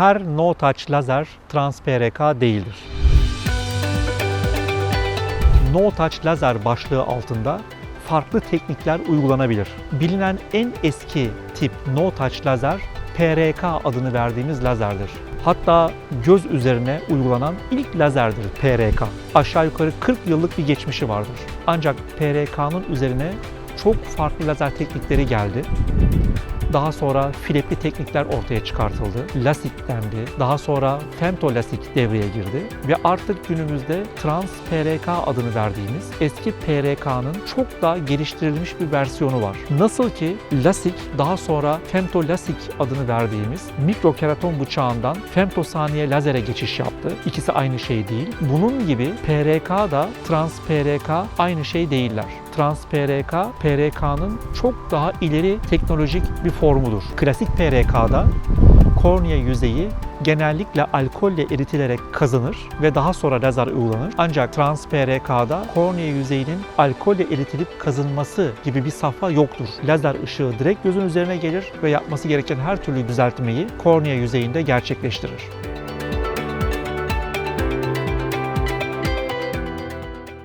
Her no touch lazer trans PRK değildir. No touch lazer başlığı altında farklı teknikler uygulanabilir. Bilinen en eski tip no touch lazer PRK adını verdiğimiz lazerdir. Hatta göz üzerine uygulanan ilk lazerdir PRK. Aşağı yukarı 40 yıllık bir geçmişi vardır. Ancak PRK'nın üzerine çok farklı lazer teknikleri geldi. Daha sonra filepli teknikler ortaya çıkartıldı. Lasik dendi. Daha sonra femtolasik devreye girdi. Ve artık günümüzde trans PRK adını verdiğimiz eski PRK'nın çok daha geliştirilmiş bir versiyonu var. Nasıl ki lasik daha sonra femtolasik adını verdiğimiz mikrokeraton bıçağından femtosaniye lazere geçiş yaptı. İkisi aynı şey değil. Bunun gibi PRK da trans PRK aynı şey değiller. Trans PRK, PRK'nın çok daha ileri teknolojik bir formudur. Klasik PRK'da kornea yüzeyi genellikle alkolle eritilerek kazanır ve daha sonra lazer uygulanır. Ancak trans PRK'da kornea yüzeyinin alkolle eritilip kazınması gibi bir safha yoktur. Lazer ışığı direkt gözün üzerine gelir ve yapması gereken her türlü düzeltmeyi kornea yüzeyinde gerçekleştirir.